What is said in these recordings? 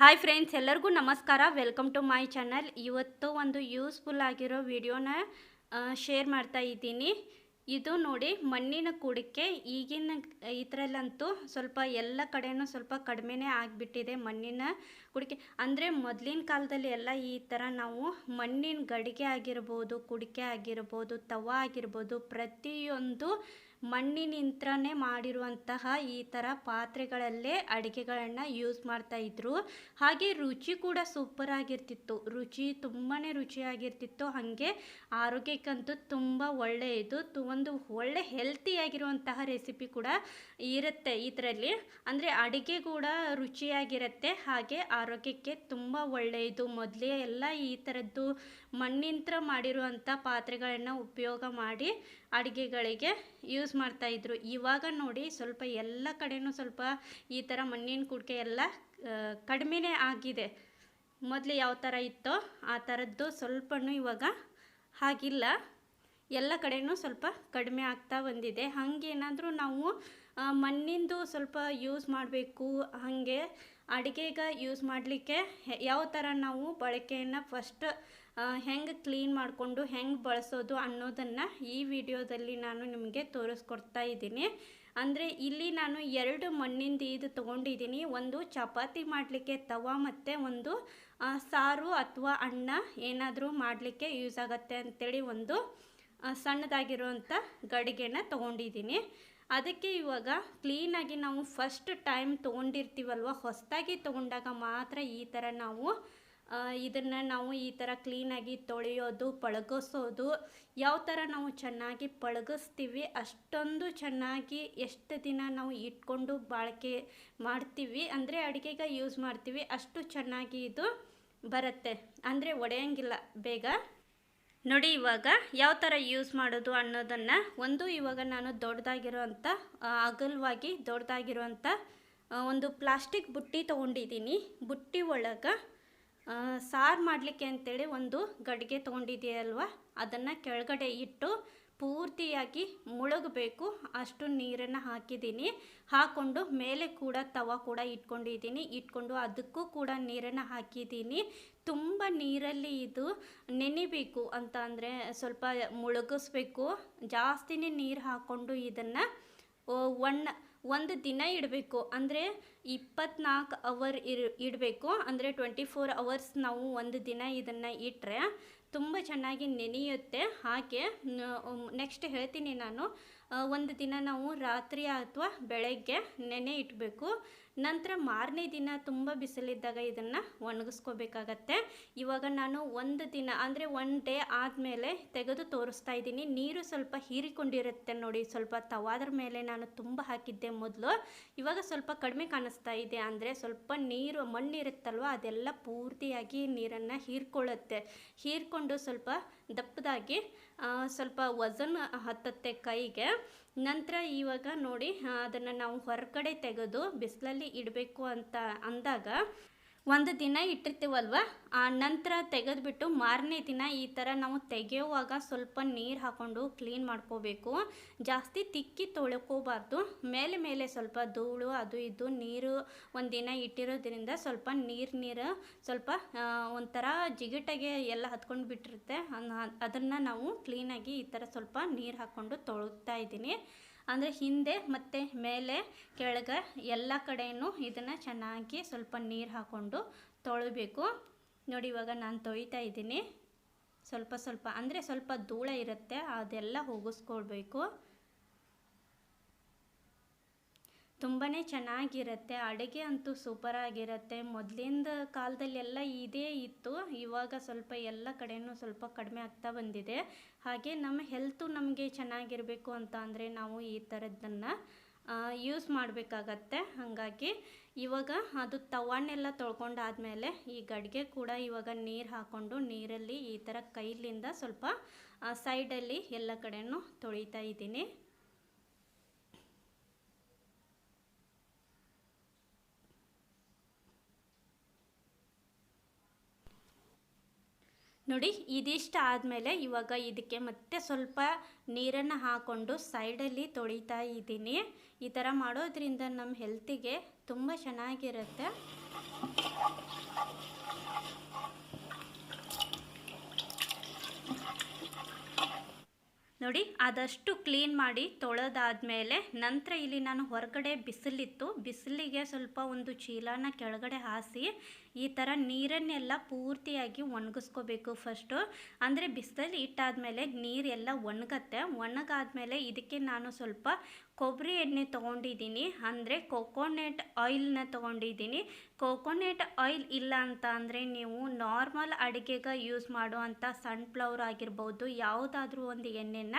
Hi friends ಎಲ್ಲರಿಗೂ ನಮಸ್ಕಾರ. Welcome to my channel ಇವತ್ತು ಒಂದು ಯೂಸ್ಫುಲ್ ಆಗಿರೋ ವಿಡಿಯೋನ ಶೇರ್ ಮಾಡ್ತಾ ಇದ್ದೀನಿ. ಇದು ನೋಡಿ, ಮಣ್ಣಿನ ಕುಡಿಕೆ ಈಗಿನ, ಇದರಲ್ಲಂತೂ ಸ್ವಲ್ಪ ಎಲ್ಲ ಕಡೆನೂ ಸ್ವಲ್ಪ ಕಡಿಮೆನೇ ಆಗಿಬಿಟ್ಟಿದೆ ಮಣ್ಣಿನ ಕುಡಿಕೆ. ಅಂದರೆ ಮೊದಲಿನ ಕಾಲದಲ್ಲಿ ಎಲ್ಲ ಈ ಥರ ನಾವು ಮಣ್ಣಿನ ಗಡಿಗೆ ಆಗಿರ್ಬೋದು, ಕುಡಿಕೆ ಆಗಿರ್ಬೋದು, ತವ ಆಗಿರ್ಬೋದು, ಪ್ರತಿಯೊಂದು ಮಣ್ಣಿನಿಂತ್ರನೇ ಮಾಡಿರುವಂತಹ ಈ ಥರ ಪಾತ್ರೆಗಳಲ್ಲೇ ಅಡುಗೆಗಳನ್ನು ಯೂಸ್ ಮಾಡ್ತಾ ಇದ್ರು. ಹಾಗೆ ರುಚಿ ಕೂಡ ಸೂಪರ್ ಆಗಿರ್ತಿತ್ತು. ರುಚಿ ತುಂಬಾ ರುಚಿಯಾಗಿರ್ತಿತ್ತು. ಹಾಗೆ ಆರೋಗ್ಯಕ್ಕಂತೂ ತುಂಬ ಒಳ್ಳೆಯದು. ಒಂದು ಒಳ್ಳೆ ಹೆಲ್ತಿಯಾಗಿರುವಂತಹ ರೆಸಿಪಿ ಕೂಡ ಇರುತ್ತೆ ಇದರಲ್ಲಿ. ಅಂದರೆ ಅಡುಗೆ ಕೂಡ ರುಚಿಯಾಗಿರುತ್ತೆ. ಹಾಗೆ ಆರೋಗ್ಯಕ್ಕೆ ತುಂಬ ಒಳ್ಳೆಯದು. ಮೊದಲೇ ಎಲ್ಲ ಈ ಥರದ್ದು ಮಣ್ಣಿಂತ್ರ ಮಾಡಿರುವಂಥ ಪಾತ್ರೆಗಳನ್ನು ಉಪಯೋಗ ಮಾಡಿ ಅಡುಗೆಗಳಿಗೆ ಯೂಸ್ ಮಾಡ್ತಾಯಿದ್ರು ಇವಾಗ ನೋಡಿ ಸ್ವಲ್ಪ ಎಲ್ಲ ಕಡೆಯೂ ಸ್ವಲ್ಪ ಈ ಥರ ಮಣ್ಣಿನ ಕುಡಿಕೆ ಎಲ್ಲ ಕಡಿಮೆನೇ ಆಗಿದೆ. ಮೊದಲು ಯಾವ ಥರ ಇತ್ತೋ ಆ ಥರದ್ದು ಸ್ವಲ್ಪನೂ ಇವಾಗ ಹಾಗಿಲ್ಲ. ಎಲ್ಲ ಕಡೆಯೂ ಸ್ವಲ್ಪ ಕಡಿಮೆ ಆಗ್ತಾ ಬಂದಿದೆ. ಹಾಗೇನಾದರೂ ನಾವು ಮಣ್ಣಿಂದು ಸ್ವಲ್ಪ ಯೂಸ್ ಮಾಡಬೇಕು, ಹಾಗೆ ಅಡುಗೆಗೆ ಯೂಸ್ ಮಾಡಲಿಕ್ಕೆ ಯಾವ ಥರ ನಾವು ಬಳಕೆಯನ್ನು ಫಸ್ಟ್ ಹೆಂಗೆ ಕ್ಲೀನ್ ಮಾಡಿಕೊಂಡು ಹೆಂಗೆ ಬಳಸೋದು ಅನ್ನೋದನ್ನು ಈ ವಿಡಿಯೋದಲ್ಲಿ ನಾನು ನಿಮಗೆ ತೋರಿಸ್ಕೊಡ್ತಾ ಇದ್ದೀನಿ. ಅಂದರೆ ಇಲ್ಲಿ ನಾನು ಎರಡು ಮಣ್ಣಿಂದ ಇದು ತೊಗೊಂಡಿದ್ದೀನಿ. ಒಂದು ಚಪಾತಿ ಮಾಡಲಿಕ್ಕೆ ತವ ಮತ್ತು ಒಂದು ಸಾರು ಅಥವಾ ಅನ್ನ ಏನಾದರೂ ಮಾಡಲಿಕ್ಕೆ ಯೂಸ್ ಆಗುತ್ತೆ ಅಂಥೇಳಿ ಒಂದು ಸಣ್ಣದಾಗಿರುವಂಥ ಗಡಿಗೆನ ತೊಗೊಂಡಿದ್ದೀನಿ. ಅದಕ್ಕೆ ಇವಾಗ ಕ್ಲೀನಾಗಿ ನಾವು ಫಸ್ಟ್ ಟೈಮ್ ತೊಗೊಂಡಿರ್ತೀವಲ್ವ, ಹೊಸದಾಗಿ ತೊಗೊಂಡಾಗ ಮಾತ್ರ ಈ ಥರ ನಾವು ಇದನ್ನು ನಾವು ಈ ಥರ ಕ್ಲೀನಾಗಿ ತೊಳೆಯೋದು, ಪಳಗಿಸೋದು, ಯಾವ ಥರ ನಾವು ಚೆನ್ನಾಗಿ ಪಳಗಿಸ್ತೀವಿ, ಅಷ್ಟೊಂದು ಚೆನ್ನಾಗಿ ಎಷ್ಟು ದಿನ ನಾವು ಇಟ್ಕೊಂಡು ಬಾಳಿಕೆ ಮಾಡ್ತೀವಿ, ಅಂದರೆ ಅಡುಗೆಗೆ ಯೂಸ್ ಮಾಡ್ತೀವಿ, ಅಷ್ಟು ಚೆನ್ನಾಗಿ ಇದು ಬರುತ್ತೆ. ಅಂದರೆ ಒಡೆಯಂಗಿಲ್ಲ ಬೇಗ. ನೋಡಿ ಇವಾಗ ಯಾವ ಥರ ಯೂಸ್ ಮಾಡೋದು ಅನ್ನೋದನ್ನು ಒಂದು ಇವಾಗ ನಾನು ದೊಡ್ಡದಾಗಿರೋವಂಥ ಅಗಲವಾಗಿ ದೊಡ್ಡದಾಗಿರುವಂಥ ಒಂದು ಪ್ಲಾಸ್ಟಿಕ್ ಬುಟ್ಟಿ ತೊಗೊಂಡಿದ್ದೀನಿ. ಬುಟ್ಟಿ ಒಳಗೆ ಸಾರು ಮಾಡಲಿಕ್ಕೆ ಅಂತೇಳಿ ಒಂದು ಗಡಿಗೆ ತೊಗೊಂಡಿದೆಯಲ್ವ ಅದನ್ನು ಕೆಳಗಡೆ ಇಟ್ಟು ಪೂರ್ತಿಯಾಗಿ ಮುಳುಗಬೇಕು. ಅಷ್ಟು ನೀರನ್ನು ಹಾಕಿದ್ದೀನಿ. ಹಾಕ್ಕೊಂಡು ಮೇಲೆ ಕೂಡ ತವ ಕೂಡ ಇಟ್ಕೊಂಡಿದ್ದೀನಿ. ಇಟ್ಕೊಂಡು ಅದಕ್ಕೂ ಕೂಡ ನೀರನ್ನು ಹಾಕಿದ್ದೀನಿ. ತುಂಬ ನೀರಲ್ಲಿ ಇದು ನೆನಿಬೇಕು ಅಂತ ಅಂದರೆ ಸ್ವಲ್ಪ ಮುಳುಗಿಸ್ಬೇಕು. ಜಾಸ್ತಿನೇ ನೀರು ಹಾಕ್ಕೊಂಡು ಇದನ್ನು ಒನ್ ಒಂದು ದಿನ ಇಡಬೇಕು. ಅಂದರೆ ಇಪ್ಪತ್ನಾಲ್ಕು ಅವರ್ ಇರ್, ಇಡಬೇಕು. ಅಂದರೆ ಟ್ವೆಂಟಿ ಫೋರ್ ಅವರ್ಸ್ ನಾವು ಒಂದು ದಿನ ಇದನ್ನು ಇಟ್ಟರೆ ತುಂಬ ಚೆನ್ನಾಗಿ ನೆನೆಯುತ್ತೆ. ಹಾಗೆ ನೆಕ್ಸ್ಟ್ ಹೇಳ್ತೀನಿ ನಾನು. ಒಂದು ದಿನ ನಾವು ರಾತ್ರಿ ಅಥವಾ ಬೆಳಗ್ಗೆ ನೆನೆ ಇಡಬೇಕು ನಂತರ ಮಾರನೇ ದಿನ ತುಂಬ ಬಿಸಿಲಿದ್ದಾಗ ಇದನ್ನು ಒಣಗಿಸ್ಕೋಬೇಕಾಗತ್ತೆ. ಇವಾಗ ನಾನು ಒಂದು ದಿನ, ಅಂದರೆ ಒನ್ ಡೇ ಆದಮೇಲೆ ತೆಗೆದು ತೋರಿಸ್ತಾ ಇದ್ದೀನಿ. ನೀರು ಸ್ವಲ್ಪ ಹೀರಿಕೊಂಡಿರುತ್ತೆ ನೋಡಿ, ಸ್ವಲ್ಪ ತವಾದ್ರ ಮೇಲೆ ನಾನು ತುಂಬ ಹಾಕಿದ್ದೆ ಮೊದಲು. ಇವಾಗ ಸ್ವಲ್ಪ ಕಡಿಮೆ ಕಾಣಿಸ್ತಾ ಇದೆ, ಅಂದರೆ ಸ್ವಲ್ಪ ನೀರು, ಮಣ್ಣಿರುತ್ತಲ್ವ, ಅದೆಲ್ಲ ಪೂರ್ತಿಯಾಗಿ ನೀರನ್ನು ಹೀರ್ಕೊಳ್ಳುತ್ತೆ. ಹೀರ್ಕೊಂಡು ಸ್ವಲ್ಪ ದಪ್ಪದಾಗಿ ಸ್ವಲ್ಪ ವಜನ್ ಹತ್ತತ್ತೆ ಕೈಗೆ. ನಂತರ ಇವಾಗ ನೋಡಿ ಅದನ್ನು ನಾವು ಹೊರಗಡೆ ತೆಗೆದು ಬಿಸಿಲಲ್ಲಿ ಇಡಬೇಕು ಅಂತ ಅಂದಾಗ ಒಂದು ದಿನ ಇಟ್ಟಿರ್ತೀವಲ್ವ? ಆ ನಂತರ ತೆಗೆದುಬಿಟ್ಟು ಮಾರನೇ ದಿನ ಈ ಥರ ನಾವು ತೆಗೆಯುವಾಗ ಸ್ವಲ್ಪ ನೀರು ಹಾಕ್ಕೊಂಡು ಕ್ಲೀನ್ ಮಾಡ್ಕೋಬೇಕು. ಜಾಸ್ತಿ ತಿಕ್ಕಿ ತೊಳ್ಕೋಬಾರ್ದು. ಮೇಲೆ ಮೇಲೆ ಸ್ವಲ್ಪ ಧೂಳು, ಅದು ಇದು ನೀರು ಒಂದು ದಿನ ಇಟ್ಟಿರೋದ್ರಿಂದ ಸ್ವಲ್ಪ ನೀರು ನೀರು ಸ್ವಲ್ಪ ಒಂಥರ ಜಿಗಿಟಾಗೆ ಎಲ್ಲ ಹತ್ಕೊಂಡು ಬಿಟ್ಟಿರುತ್ತೆ. ಅದನ್ನು ನಾವು ಕ್ಲೀನಾಗಿ ಈ ಥರ ಸ್ವಲ್ಪ ನೀರು ಹಾಕ್ಕೊಂಡು ತೊಳ್ತಾ ಇದ್ದೀನಿ. ಅಂದರೆ ಹಿಂದೆ ಮತ್ತು ಮೇಲೆ ಕೆಳಗೆ ಎಲ್ಲ ಕಡೆಯೂ ಇದನ್ನು ಚೆನ್ನಾಗಿ ಸ್ವಲ್ಪ ನೀರು ಹಾಕ್ಕೊಂಡು ತೊಳಬೇಕು. ನೋಡಿ, ಇವಾಗ ನಾನು ತೊಯ್ತಾ ಇದ್ದೀನಿ. ಸ್ವಲ್ಪ ಸ್ವಲ್ಪ, ಅಂದರೆ ಸ್ವಲ್ಪ ಧೂಳ ಇರುತ್ತೆ, ಅದೆಲ್ಲ ಹೋಗಿಸ್ಕೊಳ್ಬೇಕು. ತುಂಬಾ ಚೆನ್ನಾಗಿರುತ್ತೆ, ಅಡುಗೆ ಅಂತೂ ಸೂಪರಾಗಿರುತ್ತೆ. ಮೊದಲಿಂದ ಕಾಲದಲ್ಲೆಲ್ಲ ಇದೇ ಇತ್ತು, ಇವಾಗ ಸ್ವಲ್ಪ ಎಲ್ಲ ಕಡೆಯೂ ಸ್ವಲ್ಪ ಕಡಿಮೆ ಆಗ್ತಾ ಬಂದಿದೆ. ಹಾಗೆ ನಮ್ಮ ಹೆಲ್ತು ನಮಗೆ ಚೆನ್ನಾಗಿರಬೇಕು ಅಂತ ಅಂದರೆ ನಾವು ಈ ಥರದ್ದನ್ನು ಯೂಸ್ ಮಾಡಬೇಕಾಗತ್ತೆ. ಹಾಗಾಗಿ ಇವಾಗ ಅದು ತವನ್ನೆಲ್ಲ ತೊಳ್ಕೊಂಡಾದಮೇಲೆ ಈ ಗಡಿಗೆ ಕೂಡ ಇವಾಗ ನೀರು ಹಾಕ್ಕೊಂಡು ನೀರಲ್ಲಿ ಈ ಥರ ಕೈಲಿಂದ ಸ್ವಲ್ಪ ಸೈಡಲ್ಲಿ ಎಲ್ಲ ಕಡೆಯೂ ತೊಳಿತಾ ಇದ್ದೀನಿ. ನೋಡಿ, ಇದಿಷ್ಟು ಆದಮೇಲೆ ಇವಾಗ ಇದಕ್ಕೆ ಮತ್ತೆ ಸ್ವಲ್ಪ ನೀರನ್ನು ಹಾಕ್ಕೊಂಡು ಸೈಡಲ್ಲಿ ತೊಳಿತಾ ಇದ್ದೀನಿ. ಈ ಥರ ಮಾಡೋದ್ರಿಂದ ನಮ್ಮ ಹೆಲ್ತಿಗೆ ತುಂಬ ಚೆನ್ನಾಗಿರುತ್ತೆ. ನೋಡಿ, ಆದಷ್ಟು ಕ್ಲೀನ್ ಮಾಡಿ ತೊಳೆದಾದ್ಮೇಲೆ ನಂತರ ಇಲ್ಲಿ ನಾನು ಹೊರಗಡೆ ಬಿಸಿಲಿತ್ತು. ಬಿಸಿಲಿಗೆ ಸ್ವಲ್ಪ ಒಂದು ಚೀಲನ ಕೆಳಗಡೆ ಹಾಸಿ ಈ ಥರ ನೀರನ್ನೆಲ್ಲ ಪೂರ್ತಿಯಾಗಿ ಒಣಗಿಸ್ಕೋಬೇಕು ಫಸ್ಟು ಅಂದರೆ ಬಿಸಿಲಲ್ಲಿ ಇಟ್ಟಾದಮೇಲೆ ನೀರೆಲ್ಲ ಒಣಗತ್ತೆ. ಒಣಗಾದ್ಮೇಲೆ ಇದಕ್ಕೆ ನಾನು ಸ್ವಲ್ಪ ಕೊಬ್ಬರಿ ಎಣ್ಣೆ ತೊಗೊಂಡಿದ್ದೀನಿ. ಅಂದರೆ ಕೊಕೊನೆಟ್ ಆಯಿಲ್ನ ತೊಗೊಂಡಿದ್ದೀನಿ. ಕೊಕೊನೆಟ್ ಆಯಿಲ್ ಇಲ್ಲ ಅಂತ ಅಂದರೆ ನೀವು ನಾರ್ಮಲ್ ಅಡುಗೆಗೆ ಯೂಸ್ ಮಾಡುವಂಥ ಸನ್ಫ್ಲವರ್ ಆಗಿರ್ಬೋದು, ಯಾವುದಾದ್ರೂ ಒಂದು ಎಣ್ಣೆನ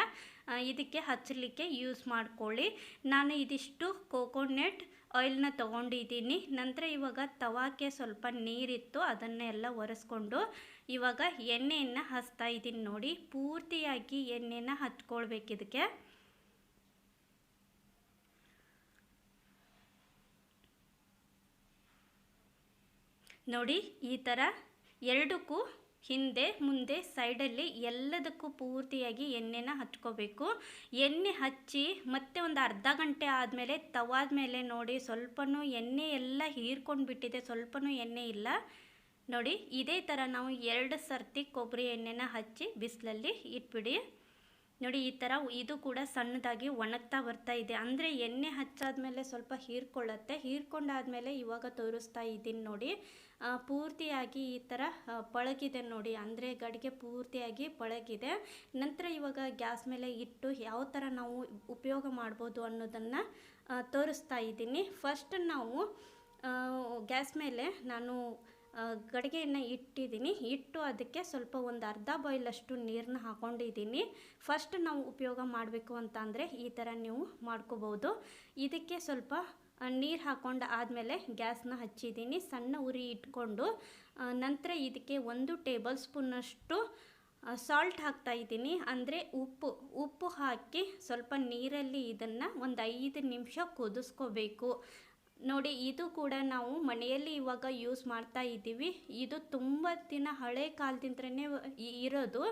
ಇದಕ್ಕೆ ಹಚ್ಚಲಿಕ್ಕೆ ಯೂಸ್ ಮಾಡ್ಕೊಳ್ಳಿ. ನಾನು ಇದಿಷ್ಟು ಕೋಕೋನೆಟ್ ಆಯಿಲ್ನ ತೊಗೊಂಡಿದ್ದೀನಿ. ನಂತರ ಇವಾಗ ತವಾಕ್ಕೆ ಸ್ವಲ್ಪ ನೀರಿತ್ತು ಅದನ್ನೆಲ್ಲ ಒರೆಸ್ಕೊಂಡು ಇವಾಗ ಎಣ್ಣೆಯನ್ನು ಹಚ್ತಾ ಇದ್ದೀನಿ ನೋಡಿ. ಪೂರ್ತಿಯಾಗಿ ಎಣ್ಣೆನ ಹಚ್ಕೊಳ್ಬೇಕು ಇದಕ್ಕೆ. ನೋಡಿ, ಈ ಥರ ಎರಡಕ್ಕೂ ಹಿಂದೆ ಮುಂದೆ ಸೈಡಲ್ಲಿ ಎಲ್ಲದಕ್ಕೂ ಪೂರ್ತಿಯಾಗಿ ಎಣ್ಣೆನ ಹಚ್ಕೋಬೇಕು. ಎಣ್ಣೆ ಹಚ್ಚಿ ಮತ್ತೆ ಒಂದು ಅರ್ಧ ಗಂಟೆ ಆದಮೇಲೆ ತವಾದ ಮೇಲೆ ನೋಡಿ, ಸ್ವಲ್ಪನೂ ಎಣ್ಣೆ ಎಲ್ಲ ಹೀರ್ಕೊಂಡು ಬಿಟ್ಟಿದೆ, ಸ್ವಲ್ಪನೂ ಎಣ್ಣೆ ಇಲ್ಲ. ನೋಡಿ, ಇದೇ ಥರ ನಾವು ಎರಡು ಸರ್ತಿ ಕೊಬ್ಬರಿ ಎಣ್ಣೆನ ಹಚ್ಚಿ ಬಿಸಿಲಲ್ಲಿ ಇಟ್ಬಿಡಿ. ನೋಡಿ, ಈ ಥರ ಇದು ಕೂಡ ಸಣ್ಣದಾಗಿ ಒಣಗ್ತಾ ಬರ್ತಾ ಇದೆ. ಅಂದರೆ ಎಣ್ಣೆ ಹಚ್ಚಾದ್ಮೇಲೆ ಸ್ವಲ್ಪ ಹೀರ್ಕೊಳ್ಳುತ್ತೆ. ಹೀರ್ಕೊಂಡಾದ್ಮೇಲೆ ಇವಾಗ ತೋರಿಸ್ತಾ ಇದ್ದೀನಿ ನೋಡಿ. ಪೂರ್ತಿಯಾಗಿ ಈ ಥರ ಪಳಗಿದೆ ನೋಡಿ. ಅಂದರೆ ಗಡಿಗೆ ಪೂರ್ತಿಯಾಗಿ ಪಳಗಿದೆ. ನಂತರ ಇವಾಗ ಗ್ಯಾಸ್ ಮೇಲೆ ಇಟ್ಟು ಯಾವ ಥರ ನಾವು ಉಪಯೋಗ ಮಾಡ್ಬೋದು ಅನ್ನೋದನ್ನು ತೋರಿಸ್ತಾ ಇದ್ದೀನಿ. ಫಸ್ಟ್ ನಾವು ಗ್ಯಾಸ್ ಮೇಲೆ ನಾನು ಗಡಿಗೆಯನ್ನು ಇಟ್ಟಿದ್ದೀನಿ. ಇಟ್ಟು ಅದಕ್ಕೆ ಸ್ವಲ್ಪ ಒಂದು ಅರ್ಧ ಬಾಯ್ಲಷ್ಟು ನೀರನ್ನ ಹಾಕೊಂಡಿದ್ದೀನಿ. ಫಸ್ಟ್ ನಾವು ಉಪಯೋಗ ಮಾಡಬೇಕು ಅಂತ ಅಂದರೆ ಈ ಥರ ನೀವು ಮಾಡ್ಕೋಬೋದು ಇದಕ್ಕೆ ಸ್ವಲ್ಪ ನೀರು ಹಾಕೊಂಡು ಆದಮೇಲೆ ಗ್ಯಾಸ್ನ ಹಚ್ಚಿದ್ದೀನಿ. ಸಣ್ಣ ಉರಿ ಇಟ್ಕೊಂಡು ನಂತರ ಇದಕ್ಕೆ ಒಂದು ಟೇಬಲ್ ಸ್ಪೂನಷ್ಟು ಸಾಲ್ಟ್ ಹಾಕ್ತಾ ಇದ್ದೀನಿ. ಅಂದರೆ ಉಪ್ಪು ಉಪ್ಪು ಹಾಕಿ ಸ್ವಲ್ಪ ನೀರಲ್ಲಿ ಇದನ್ನು ಒಂದು ಐದು ನಿಮಿಷ ಕುದಿಸ್ಕೋಬೇಕು. ನೋಡಿ, ಇದು ಕೂಡ ನಾವು ಮನೆಯಲ್ಲಿ ಇವಾಗ ಯೂಸ್ ಮಾಡ್ತಾ ಇದ್ದೀವಿ. ಇದು ತುಂಬ ದಿನ ಹಳೆ ಕಾಲದಿಂದನೇ ಇರೋದು.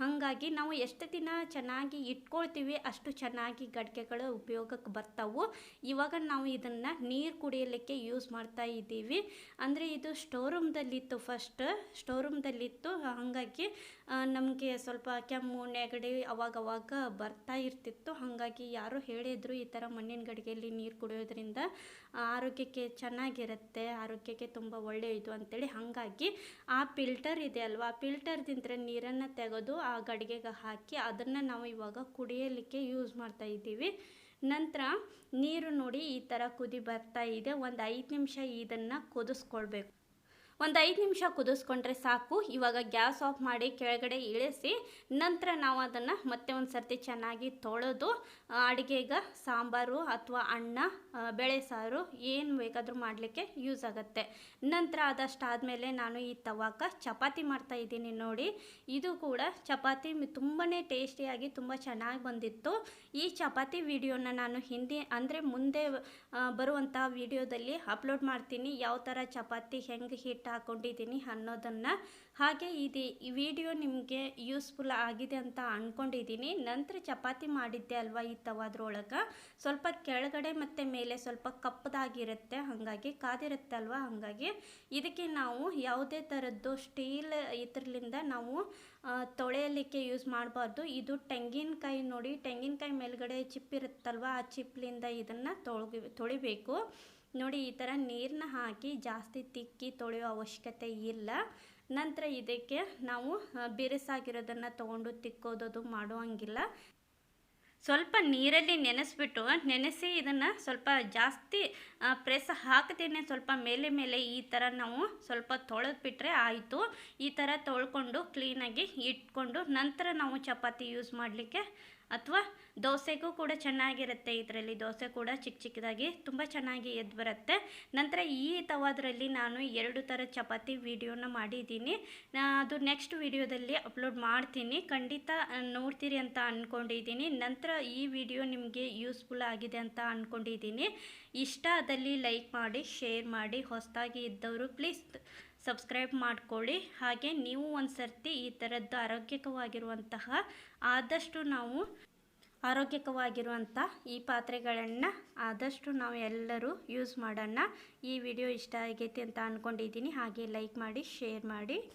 ಹಾಗಾಗಿ ನಾವು ಎಷ್ಟು ದಿನ ಚೆನ್ನಾಗಿ ಇಟ್ಕೊಳ್ತೀವಿ, ಅಷ್ಟು ಚೆನ್ನಾಗಿ ಗಡಿಗೆಗಳು ಉಪಯೋಗಕ್ಕೆ ಬರ್ತಾವೆ. ಇವಾಗ ನಾವು ಇದನ್ನು ನೀರು ಕುಡಿಯಲಿಕ್ಕೆ ಯೂಸ್ ಮಾಡ್ತಾ ಇದ್ದೀವಿ. ಅಂದರೆ ಇದು ಸ್ಟೋರ್ ರೂಮ್ದಲ್ಲಿತ್ತು ಫಸ್ಟ್ ಸ್ಟೋರ್ ರೂಮ್ದಲ್ಲಿತ್ತು ಹಾಗಾಗಿ ನಮಗೆ ಸ್ವಲ್ಪ ಕೆಮ್ಮು, ನೆಗಡಿ ಅವಾಗವಾಗ ಬರ್ತಾ ಇರ್ತಿತ್ತು. ಹಾಗಾಗಿ ಯಾರು ಹೇಳಿದರು ಈ ಥರ ಮಣ್ಣಿನ ಗಡಿಗೆಯಲ್ಲಿ ನೀರು ಕುಡಿಯೋದ್ರಿಂದ ಆರೋಗ್ಯಕ್ಕೆ ಚೆನ್ನಾಗಿರುತ್ತೆ, ಆರೋಗ್ಯಕ್ಕೆ ತುಂಬ ಒಳ್ಳೆಯದು ಅಂತೇಳಿ ಹಾಗಾಗಿ ಆ ಫಿಲ್ಟರ್ ಇದೆ ಅಲ್ವಾ? ಆ ಫಿಲ್ಟರ್ದಿಂದ ನೀರನ್ನು ತೆಗೆದು ಆ ಗಡಿಗೆಗೆ ಹಾಕಿ ಅದನ್ನು ನಾವು ಇವಾಗ ಕುಡಿಯಲಿಕ್ಕೆ ಯೂಸ್ ಮಾಡ್ತಾ ಇದ್ದೀವಿ. ನಂತರ ನೀರು ನೋಡಿ ಈ ಥರ ಕುದಿ ಬರ್ತಾ ಇದೆ. ಒಂದು ಐದು ನಿಮಿಷ ಇದನ್ನು ಕುದಿಸ್ಕೊಳ್ಬೇಕು. ಒಂದು ಐದು ನಿಮಿಷ ಕುದಿಸ್ಕೊಂಡ್ರೆ ಸಾಕು. ಇವಾಗ ಗ್ಯಾಸ್ ಆಫ್ ಮಾಡಿ ಕೆಳಗಡೆ ಇಳಿಸಿ, ನಂತರ ನಾವು ಅದನ್ನು ಮತ್ತೆ ಒಂದು ಸರ್ತಿ ಚೆನ್ನಾಗಿ ತೊಳೆದು ಅಡುಗೆಗ ಸಾಂಬಾರು ಅಥವಾ ಅನ್ನ ಬೇಳೆ ಸಾರು ಏನು ಬೇಕಾದರೂ ಮಾಡಲಿಕ್ಕೆ ಯೂಸ್ ಆಗುತ್ತೆ. ನಂತರ ಅದಷ್ಟಾದಮೇಲೆ ನಾನು ಈ ತವಾಕ ಚಪಾತಿ ಮಾಡ್ತಾ ಇದ್ದೀನಿ ನೋಡಿ. ಇದು ಕೂಡ ಚಪಾತಿ ತುಂಬಾ ಟೇಸ್ಟಿಯಾಗಿ ತುಂಬ ಚೆನ್ನಾಗಿ ಬಂದಿತ್ತು. ಈ ಚಪಾತಿ ವಿಡಿಯೋನ ನಾನು ಹಿಂದಿ ಅಂದರೆ ಮುಂದೆ ಬರುವಂಥ ವಿಡಿಯೋದಲ್ಲಿ ಅಪ್ಲೋಡ್ ಮಾಡ್ತೀನಿ. ಯಾವ ಥರ ಚಪಾತಿ, ಹೆಂಗೆ ಹಿಟ್ಟು ಹಾಕ್ಕೊಂಡಿದ್ದೀನಿ ಅನ್ನೋದನ್ನು. ಹಾಗೆ ಇದು, ಈ ವಿಡಿಯೋ ನಿಮಗೆ ಯೂಸ್ಫುಲ್ ಆಗಿದೆ ಅಂತ ಅಂದ್ಕೊಂಡಿದ್ದೀನಿ ನಂತರ ಚಪಾತಿ ಮಾಡಿದ್ದೆ ಅಲ್ವಾ ಈ ತವಾದ್ರೊಳಗೆ ಸ್ವಲ್ಪ ಕೆಳಗಡೆ ಮತ್ತು ಮೇಲೆ ಸ್ವಲ್ಪ ಕಪ್ಪದಾಗಿರುತ್ತೆ, ಹಾಗಾಗಿ ಕಾದಿರುತ್ತೆ ಅಲ್ವಾ? ಹಾಗಾಗಿ ಇದಕ್ಕೆ ನಾವು ಯಾವುದೇ ಥರದ್ದು ಸ್ಟೀಲ್ ಇದರಲ್ಲಿಂದ ನಾವು ತೊಳೆಯಲಿಕ್ಕೆ ಯೂಸ್ ಮಾಡಬಾರ್ದು. ಇದು ತೆಂಗಿನಕಾಯಿ ನೋಡಿ, ತೆಂಗಿನಕಾಯಿ ಮೇಲ್ಗಡೆ ಚಿಪ್ಪಿರುತ್ತಲ್ವ ಆ ಚಿಪ್ಲಿಂದ ಇದನ್ನು ತೊಳಗಿ, ತೊಳಿಬೇಕು. ನೋಡಿ, ಈ ಥರ ನೀರನ್ನ ಹಾಕಿ ಜಾಸ್ತಿ ತಿಕ್ಕಿ ತೊಳೆಯೋ ಅವಶ್ಯಕತೆ ಇಲ್ಲ. ನಂತರ ಇದಕ್ಕೆ ನಾವು ಬಿರುಸಾಗಿರೋದನ್ನು ತೊಗೊಂಡು ತಿಕ್ಕೋದದು ಮಾಡುವಂಗಿಲ್ಲ. ಸ್ವಲ್ಪ ನೀರಲ್ಲಿ ನೆನೆಸ್ಬಿಟ್ಟು, ನೆನೆಸಿ ಇದನ್ನು ಸ್ವಲ್ಪ ಜಾಸ್ತಿ ಪ್ರೆಸ್ ಹಾಕದೇನೆ ಸ್ವಲ್ಪ ಮೇಲೆ ಮೇಲೆ ಈ ಥರ ನಾವು ಸ್ವಲ್ಪ ತೊಳೆದ್ಬಿಟ್ರೆ ಆಯಿತು. ಈ ಥರ ತೊಳ್ಕೊಂಡು ಕ್ಲೀನಾಗಿ ಇಟ್ಕೊಂಡು ನಂತರ ನಾವು ಚಪಾತಿ ಯೂಸ್ ಮಾಡಲಿಕ್ಕೆ ಅಥವಾ ದೋಸೆಗೂ ಕೂಡ ಚೆನ್ನಾಗಿರುತ್ತೆ ಇದರಲ್ಲಿ. ದೋಸೆ ಕೂಡ ಚಿಕ್ಕ ಚಿಕ್ಕದಾಗಿ ತುಂಬ ಚೆನ್ನಾಗಿ ಎದ್ದು ಬರುತ್ತೆ ನಂತರ ಈ ತವಾದರಲ್ಲಿ ನಾನು ಎರಡು ಥರ ಚಪಾತಿ ವಿಡಿಯೋನ ಮಾಡಿದ್ದೀನಿ. ಅದು ನೆಕ್ಸ್ಟ್ ವಿಡಿಯೋದಲ್ಲಿ ಅಪ್ಲೋಡ್ ಮಾಡ್ತೀನಿ. ಖಂಡಿತ ನೋಡ್ತೀರಿ ಅಂತ ಅಂದ್ಕೊಂಡಿದ್ದೀನಿ ನಂತರ ಈ ವಿಡಿಯೋ ನಿಮಗೆ ಯೂಸ್ಫುಲ್ ಆಗಿದೆ ಅಂತ ಅಂದ್ಕೊಂಡಿದ್ದೀನಿ ಇಷ್ಟ ಆದಲ್ಲಿ ಲೈಕ್ ಮಾಡಿ ಶೇರ್ ಮಾಡಿ, ಹೊಸದಾಗಿ ಇದ್ದವರು ಪ್ಲೀಸ್ ಸಬ್ಸ್ಕ್ರೈಬ್ ಮಾಡ್ಕೊಳ್ಳಿ. ಹಾಗೆ ನೀವು ಒಂದು ಸರ್ತಿ ಈ ಥರದ್ದು ಆರೋಗ್ಯಕವಾಗಿರುವಂತಹ ಆದಷ್ಟು ನಾವು ಆರೋಗ್ಯಕವಾಗಿರುವಂಥ ಈ ಪಾತ್ರೆಗಳನ್ನು ಆದಷ್ಟು ನಾವು ಎಲ್ಲರೂ ಯೂಸ್ ಮಾಡೋಣ. ಈ ವಿಡಿಯೋ ಇಷ್ಟ ಆಗೈತಿ ಅಂತ ಅಂದ್ಕೊಂಡಿದ್ದೀನಿ ಹಾಗೆ ಲೈಕ್ ಮಾಡಿ ಶೇರ್ ಮಾಡಿ.